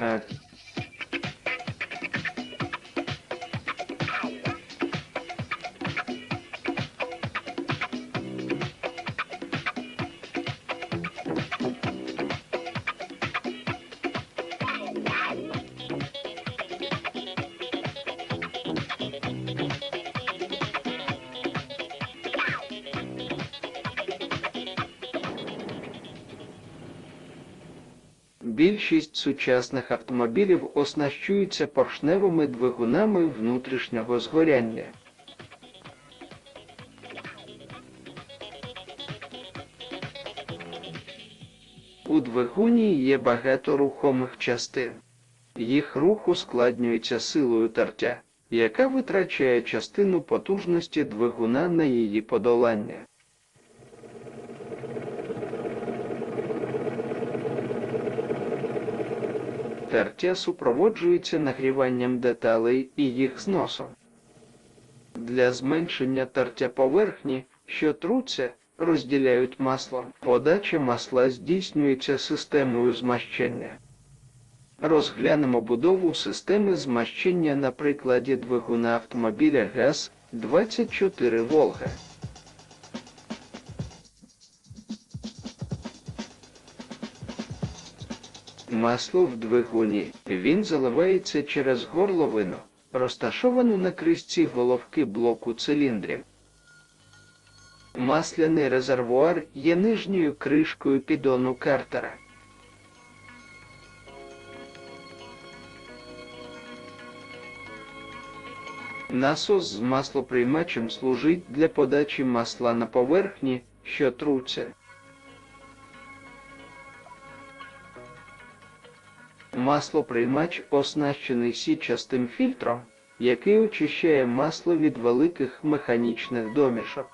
嗯。Більшість сучасних автомобілів оснащуються поршневими двигунами внутрішнього згоряння. У двигуні є багато рухомих частин. Їх рух ускладнюється силою тертя, яка витрачає частину потужності двигуна на її подолання. Тертя супроводжується нагріванням деталей і їх зносом. Для зменшення тертя поверхні, що труться, розділяють масло. Подача масла здійснюється системою змащення. Розглянемо будову системи змащення на прикладі двигуна автомобіля ГАЗ-24 Волга. Масло в двигуні. Він заливається через горловину, розташовану на кришці головки блоку циліндрів. Масляний резервуар є нижньою кришкою підону картера. Насос з маслоприймачем служить для подачі масла на поверхні, що труться. Маслоприймач оснащений січастим фільтром, який очищає масло від великих механічних домішок.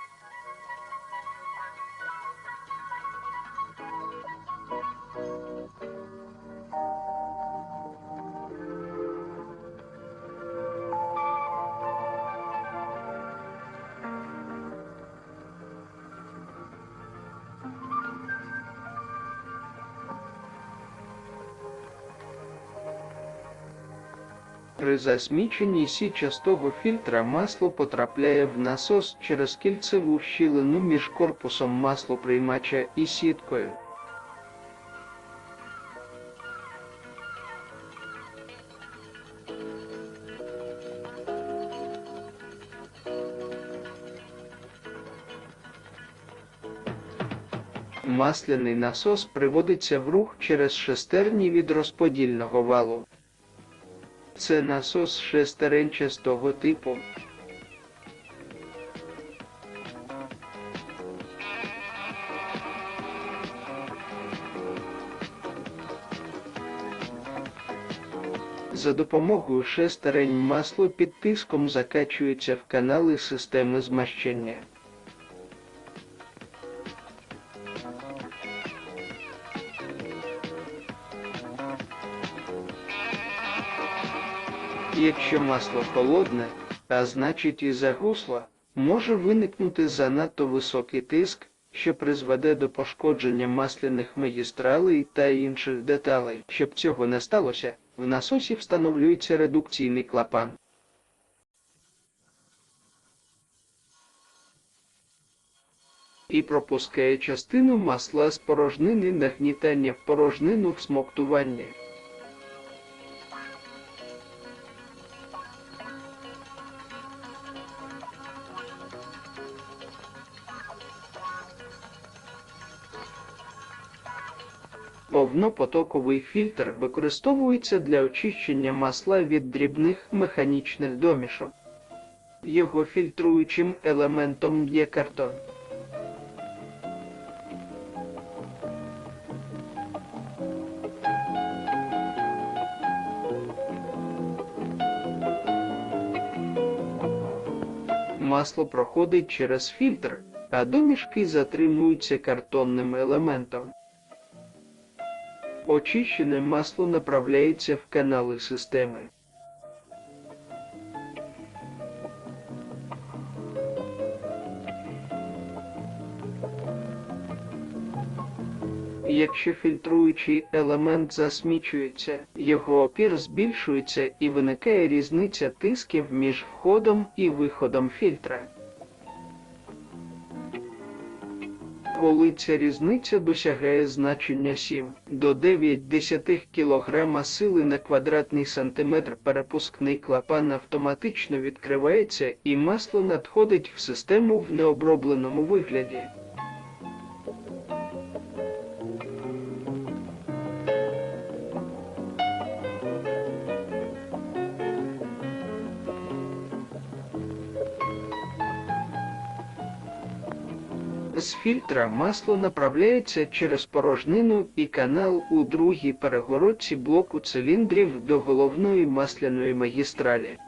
При засміченні січастого фільтра масло потрапляє в насос через кільцеву щілину між корпусом маслоприймача і сіткою. Масляний насос приводиться в рух через шестерні від розподільного валу. Це насос шестеренчастого типу. За допомогою шестерень масло під тиском закачується в канали системи змащення. Якщо масло холодне, а значить і загусло, може виникнути занадто високий тиск, що призведе до пошкодження масляних магістралей та інших деталей. Щоб цього не сталося, в насосі встановлюється редукційний клапан. І пропускає частину масла з порожнини нагнітання в порожнину всмоктування. Повнопотоковий фільтр використовується для очищення масла від дрібних механічних домішок. Його фільтруючим елементом є картон. Масло проходить через фільтр, а домішки затримуються картонним елементом. Очищене масло направляється в канали системи. Якщо фільтруючий елемент засмічується, його опір збільшується і виникає різниця тисків між входом і виходом фільтра. Коли ця різниця досягає значення 7 до 9 десятих кг сили на квадратний сантиметр, перепускний клапан автоматично відкривається і масло надходить в систему в необробленому вигляді. Фільтра масло направляється через порожнину і канал у другій перегородці блоку циліндрів до головної масляної магістралі.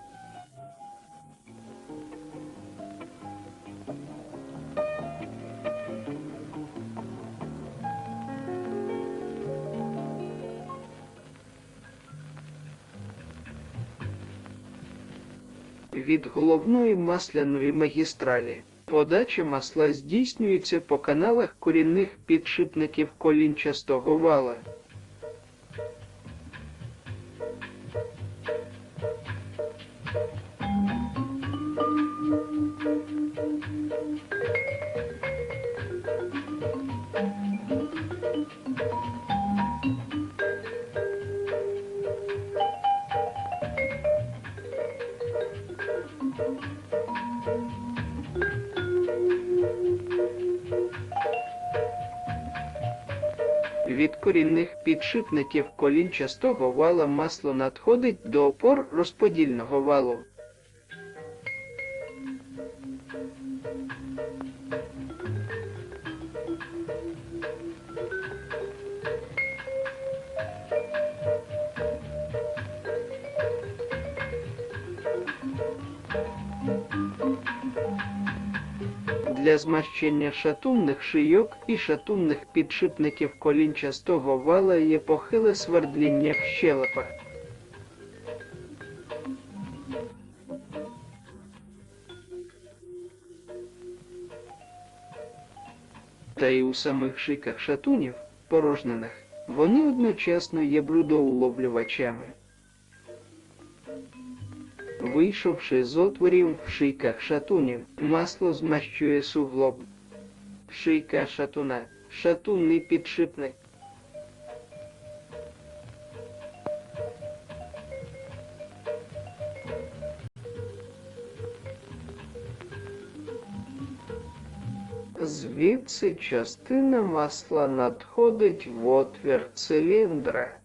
Від головної масляної магістралі Подача масла здійснюється по каналах корінних підшипників колінчастого вала. Від корінних підшипників колінчастого вала масло надходить до опор розподільного валу. Для змащення шатунних шийок і шатунних підшипників колінчастого вала є похиле свердління в щелепах. Та й у самих шийках шатунів, порожнених, вони одночасно є брудоуловлювачами. Вийшовши з отворів в шийках шатунів, масло змащує суглоб. Шийка шатуна, шатунний підшипник. Звідси частина масла надходить в отвір циліндра,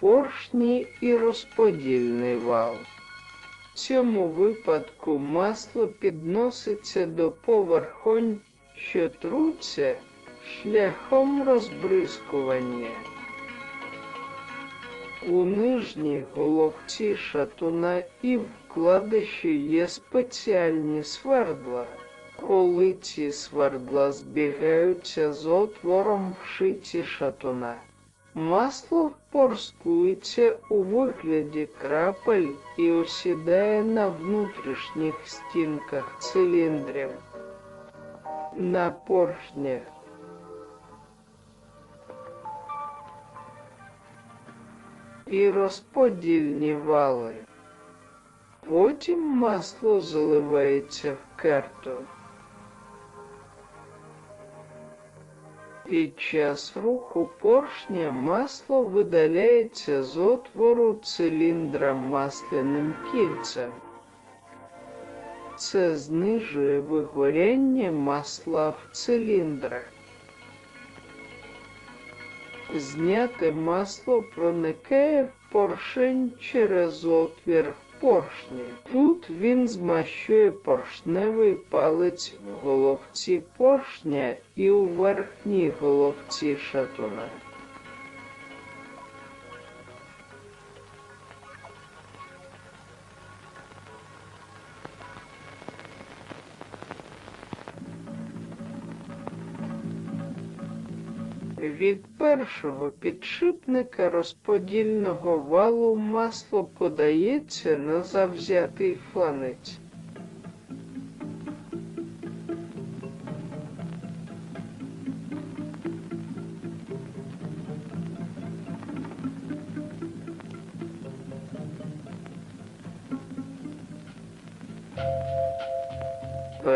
поршні і розподільний вал. В цьому випадку масло підноситься до поверхонь, що труться шляхом розбризкування. У нижній головці шатуна і вкладиші є спеціальні свердла. Коли ці свердла збігаються з отвором в шиті шатуна. Масло порскується у вигляді крапель і осідає на внутрішніх стінках циліндрів, на поршнях. І розподільні вали. Потім масло заливається в карту. Під час руху поршня масло видаляється з отвору циліндра масляним кільцем. Це знижує вигоряння масла в циліндрах. Зняте масло проникає в поршень через отвір поршні. Тут він змащує поршневий палець в головці поршня і у верхній головці шатуна. Від першого підшипника розподільного валу масло подається на завзятий фланець.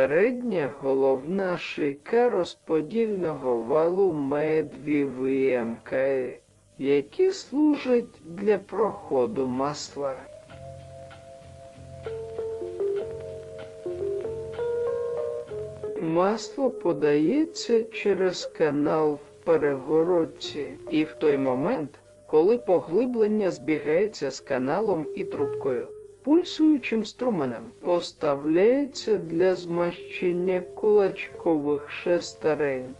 Передня головна шийка розподільного валу має дві виямки, які служать для проходу масла. Масло подається через канал в перегородці, і в той момент, коли поглиблення збігається з каналом і трубкою, пульсуючим струменем поставляється для змащення кулачкових шестерень.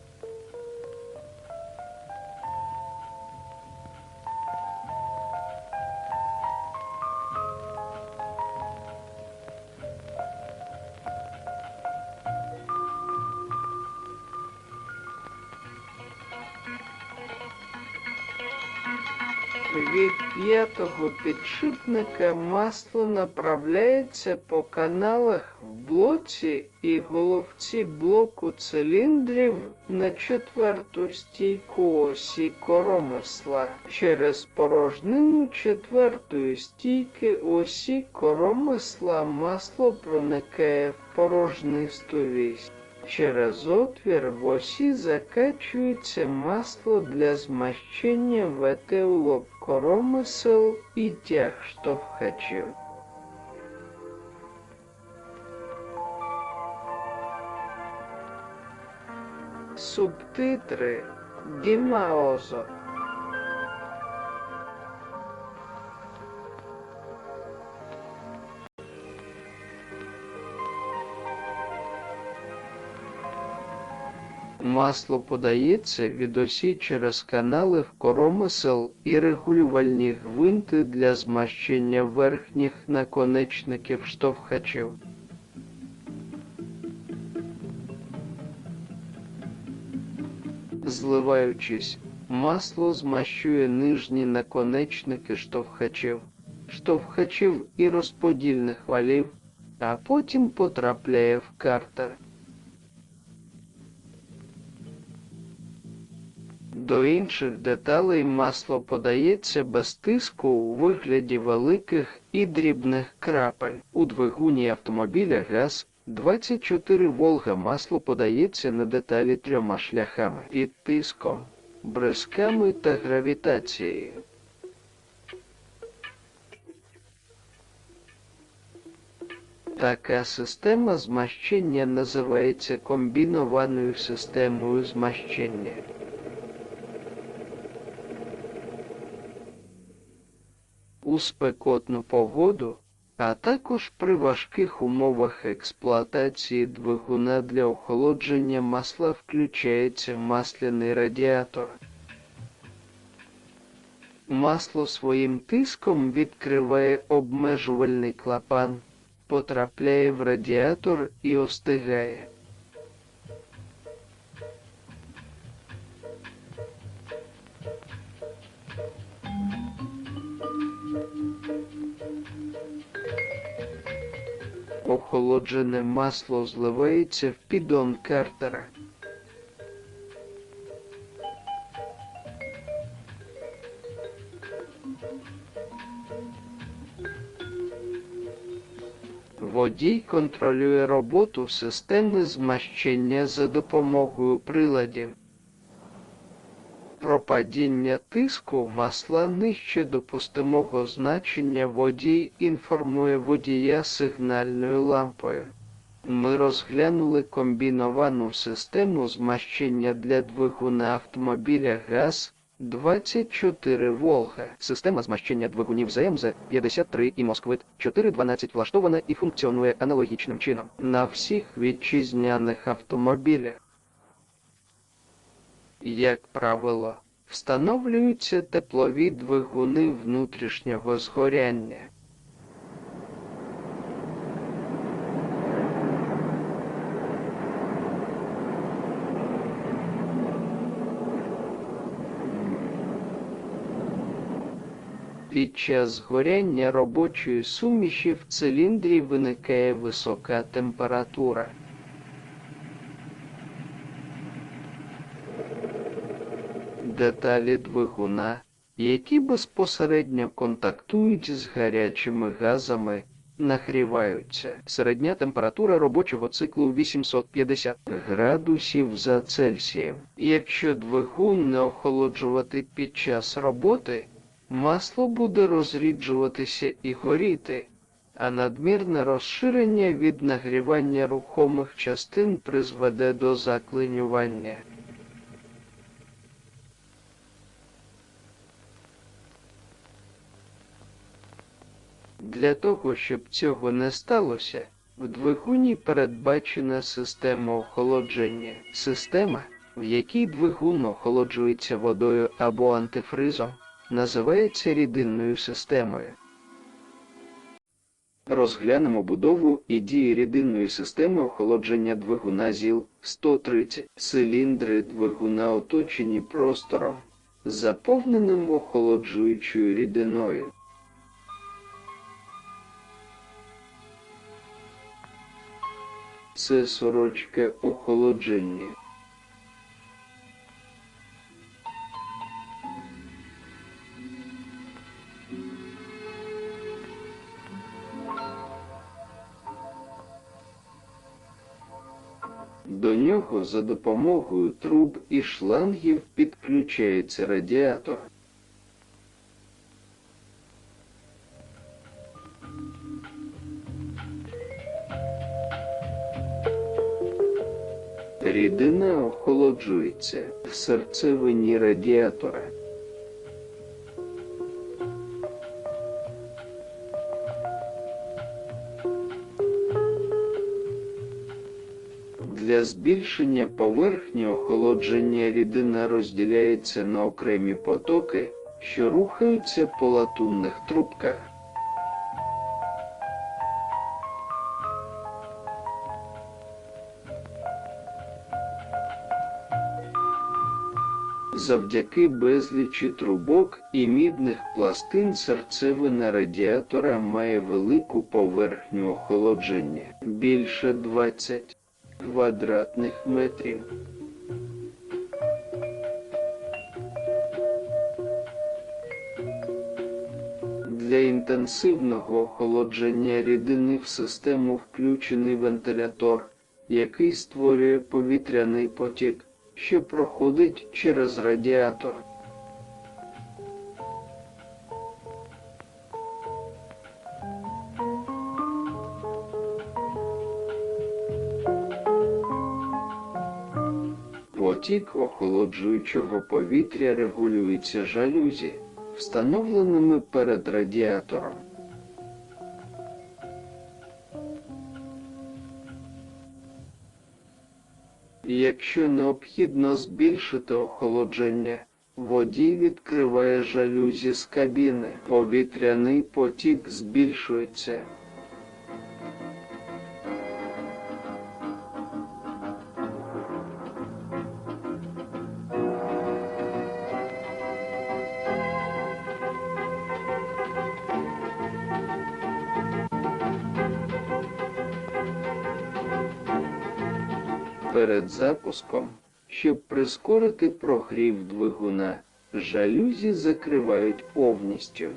П'ятого підшипника масло направляється по каналах в блоці і головці блоку циліндрів на четверту стійку осі коромисла. Через порожнину четвертої стійки осі коромисла масло проникає в порожнисту вісь. Через отвір в осі закачується масло для змащення ветеулок коромисел і тяг штовхачів. Субтитри Дімаозо Масло подається від осі через канали в коромисел і регулювальні гвинти для змащення верхніх наконечників штовхачів. Зливаючись, масло змащує нижні наконечники штовхачів, штовхачів і розподільних валів, а потім потрапляє в картер. До інших деталей масло подається без тиску у вигляді великих і дрібних крапель. У двигуні автомобіля ГАЗ 24 Волга масло подається на деталі трьома шляхами під тиском, бризками та гравітацією. Така система змащення називається комбінованою системою змащення. У спекотну погоду, а також при важких умовах експлуатації двигуна для охолодження масла включається масляний радіатор. Масло своїм тиском відкриває обмежувальний клапан, потрапляє в радіатор і остигає. Охолоджене масло зливається в піддон картера. Водій контролює роботу системи змащення за допомогою приладів. Про падіння тиску масла нижче допустимого значення водій інформує водія сигнальною лампою. Ми розглянули комбіновану систему змащення для двигуна автомобіля ГАЗ 24 Волга. Система змащення двигунів ЗМЗ 53 і Москвит 412 влаштована і функціонує аналогічним чином на всіх вітчизняних автомобілях. Як правило, встановлюються теплові двигуни внутрішнього згоряння. Під час згоряння робочої суміші в циліндрі виникає висока температура. Деталі двигуна, які безпосередньо контактують з гарячими газами, нагріваються. Середня температура робочого циклу 850 градусів за Цельсієм. Якщо двигун не охолоджувати під час роботи, масло буде розріджуватися і горіти, а надмірне розширення від нагрівання рухомих частин призведе до заклинювання. Для того, щоб цього не сталося, в двигуні передбачена система охолодження. Система, в якій двигун охолоджується водою або антифризом, називається рідинною системою. Розглянемо будову і дії рідинної системи охолодження двигуна ЗІЛ-130. Циліндри двигуна оточені простором, заповненим охолоджуючою рідиною. Це сорочка охолодження. До нього за допомогою труб і шлангів підключається радіатор. Рідина охолоджується в серцевині радіатора. Для збільшення поверхні охолодження рідина розділяється на окремі потоки, що рухаються по латунних трубках. Завдяки безлічі трубок і мідних пластин серцевина радіатора має велику поверхню охолодження більше 20 квадратних метрів. Для інтенсивного охолодження рідини в систему включений вентилятор, який створює повітряний потік, що проходить через радіатор. Потік охолоджуючого повітря регулюється жалюзі, встановленими перед радіатором. Якщо необхідно збільшити охолодження, водій відкриває жалюзі з кабіни. Повітряний потік збільшується. Перед запуском, щоб прискорити прогрів двигуна, жалюзі закривають повністю.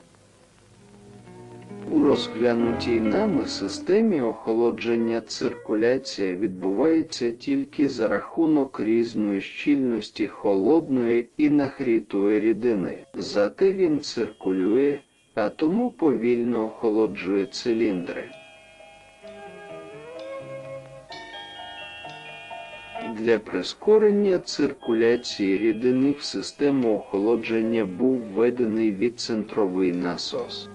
У розглянутій нами системі охолодження циркуляція відбувається тільки за рахунок різної щільності холодної і нагрітої рідини. Зате він циркулює, а тому повільно охолоджує циліндри. Для прискорення циркуляції рідини в систему охолодження був введений відцентровий насос.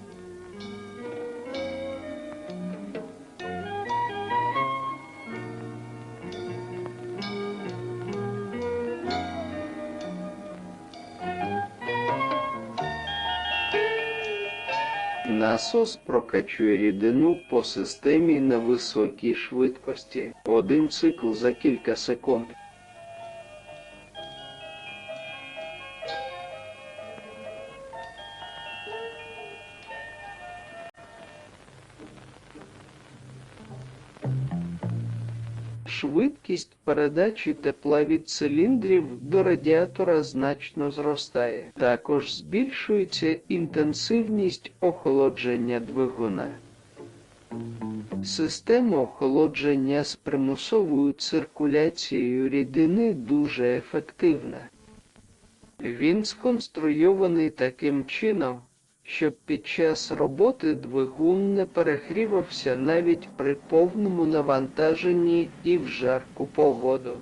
Насос прокачує рідину по системі на високій швидкості. Один цикл за кілька секунд. Швидкість передачі тепла від циліндрів до радіатора значно зростає. Також збільшується інтенсивність охолодження двигуна. Система охолодження з примусовою циркуляцією рідини дуже ефективна. Він сконструйований таким чином, щоб під час роботи двигун не перегрівався навіть при повному навантаженні і в жарку погоду.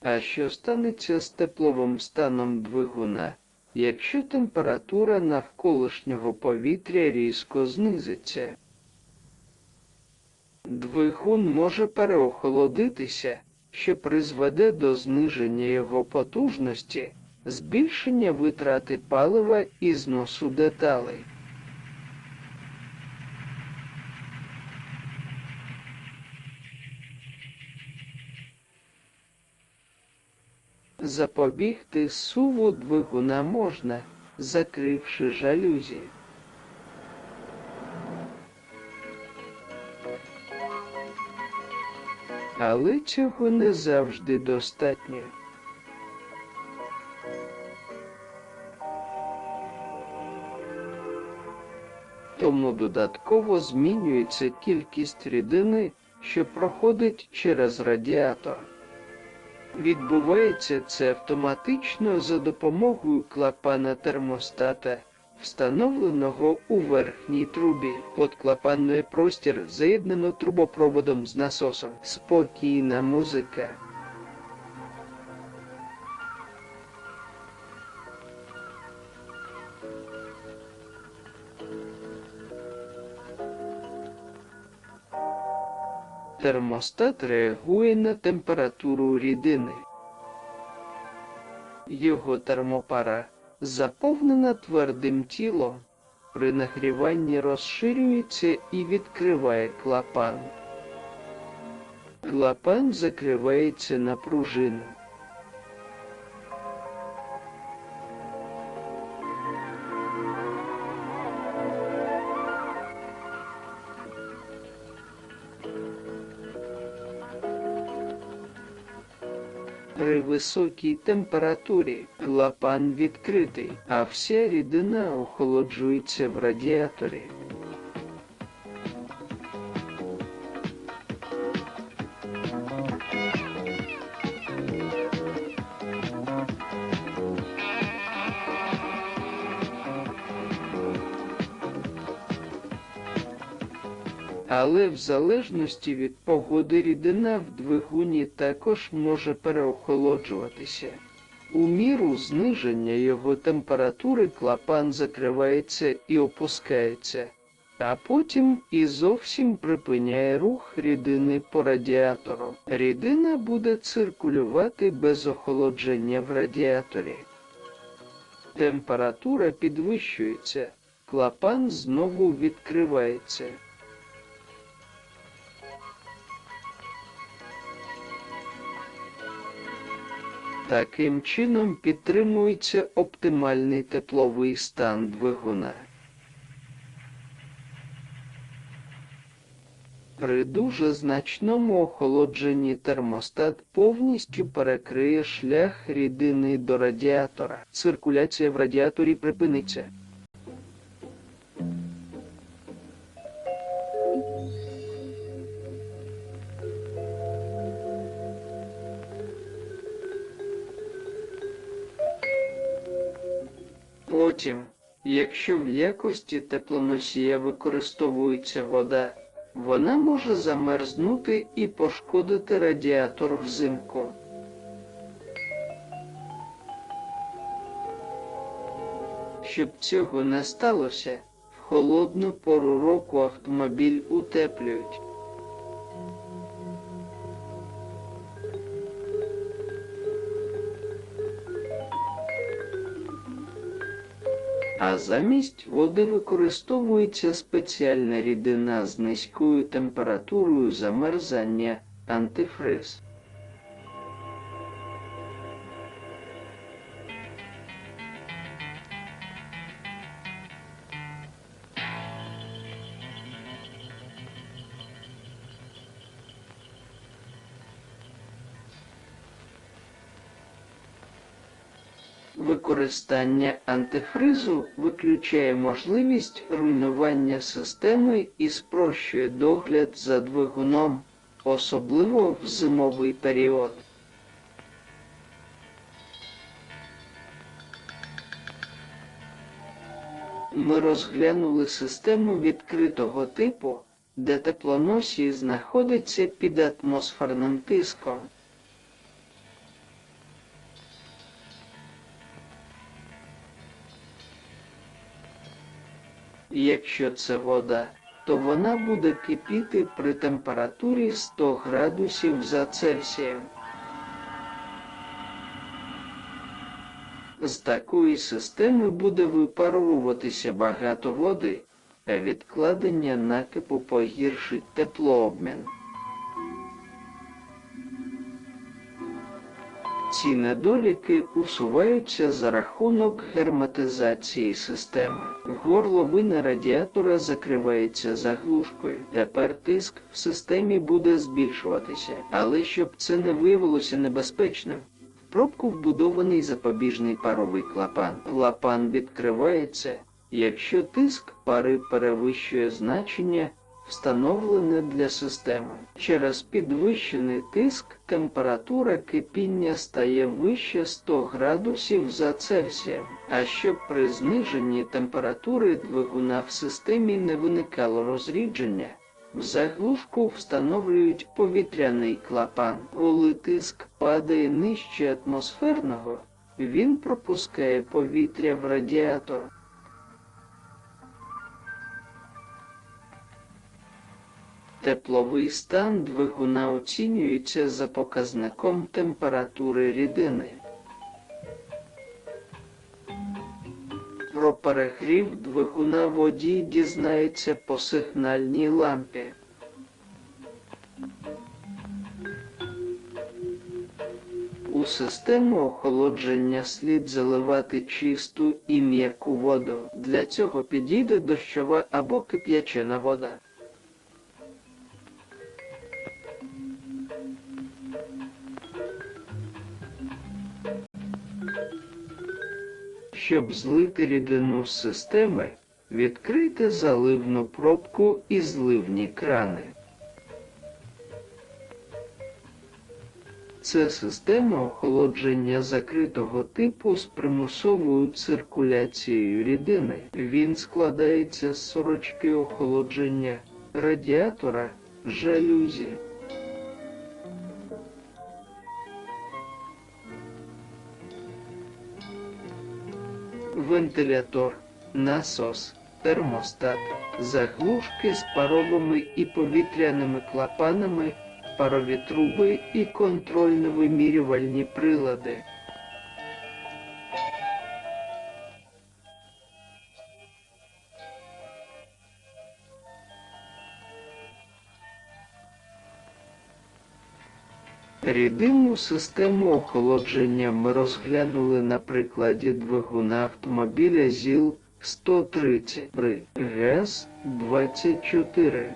А що станеться з тепловим станом двигуна, якщо температура навколишнього повітря різко знизиться? Двигун може переохолодитися, що призведе до зниження його потужності, збільшення витрати палива і зносу деталей. Запобігти суву двигуна можна, закривши жалюзі. Але цього не завжди достатньо. Тому додатково змінюється кількість рідини, що проходить через радіатор. Відбувається це автоматично за допомогою клапана термостата, встановленого у верхній трубі. Подклапанний простір заєднано трубопроводом з насосом. Спокійна музика. Термостат реагує на температуру рідини. Його термопара заповнена твердим тілом. При нагріванні розширюється і відкриває клапан. Клапан закривається на пружину. При високій температурі клапан відкритий, а вся рідина охолоджується в радіаторі. Але в залежності від погоди рідина в двигуні також може переохолоджуватися. У міру зниження його температури клапан закривається і опускається, а потім і зовсім припиняє рух рідини по радіатору. Рідина буде циркулювати без охолодження в радіаторі. Температура підвищується, клапан знову відкривається. Таким чином підтримується оптимальний тепловий стан двигуна. При дуже значному охолодженні термостат повністю перекриє шлях рідини до радіатора. Циркуляція в радіаторі припиниться. Потім, якщо в якості теплоносія використовується вода, вона може замерзнути і пошкодити радіатор взимку. Щоб цього не сталося, в холодну пору року автомобіль утеплюють. А замість води використовується спеціальна рідина з низькою температурою замерзання антифриз. Використання антифризу виключає можливість руйнування системи і спрощує догляд за двигуном, особливо в зимовий період. Ми розглянули систему відкритого типу, де теплоносій знаходиться під атмосферним тиском. Якщо це вода, то вона буде кипіти при температурі 100 градусів за Цельсієм. З такої системи буде випаровуватися багато води, а відкладення накипу погіршить теплообмін. Ці недоліки усуваються за рахунок герметизації системи. Горловина радіатора закривається заглушкою. Тепер тиск в системі буде збільшуватися. Але щоб це не виявилося небезпечним, в пробку вбудований запобіжний паровий клапан. Клапан відкривається, якщо тиск пари перевищує значення встановлене для системи. Через підвищений тиск температура кипіння стає вище 100 градусів за Цельсієм. А щоб при зниженні температури двигуна в системі не виникало розрідження, в заглушку встановлюють повітряний клапан. Коли тиск падає нижче атмосферного, він пропускає повітря в радіатор. Тепловий стан двигуна оцінюється за показником температури рідини. Про перегрів двигуна водій дізнається по сигнальній лампі. У систему охолодження слід заливати чисту і м'яку воду. Для цього підійде дощова або кип'ячена вода. Щоб злити рідину з системи, відкрийте заливну пробку і зливні крани. Це система охолодження закритого типу з примусовою циркуляцією рідини. Він складається з сорочки охолодження радіатора, жалюзі. Вентилятор, насос, термостат, заглушки з паровими і повітряними клапанами, парові труби і контрольно-вимірювальні прилади. Рідинну систему охолодження ми розглянули на прикладі двигуна автомобіля ЗІЛ 130 при ГЕС 24.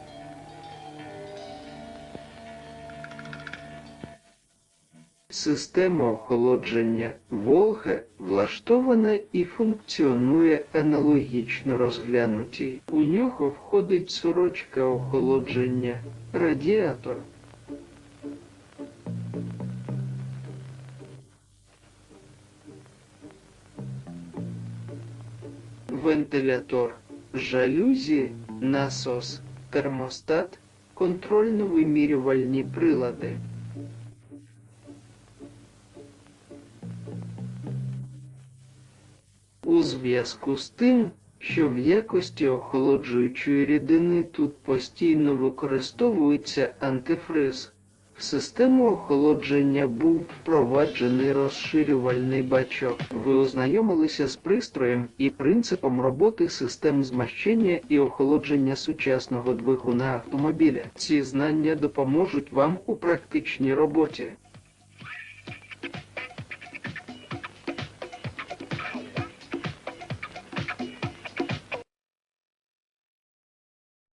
Система охолодження Волга влаштована і функціонує аналогічно розглянутій. У нього входить сорочка охолодження, радіатор. Вентилятор, жалюзі, насос, термостат, контрольно-вимірювальні прилади. У зв'язку з тим, що в якості охолоджуючої рідини тут постійно використовується антифриз, в систему охолодження був впроваджений розширювальний бачок. Ви ознайомилися з пристроєм і принципом роботи систем змащення і охолодження сучасного двигуна автомобіля. Ці знання допоможуть вам у практичній роботі.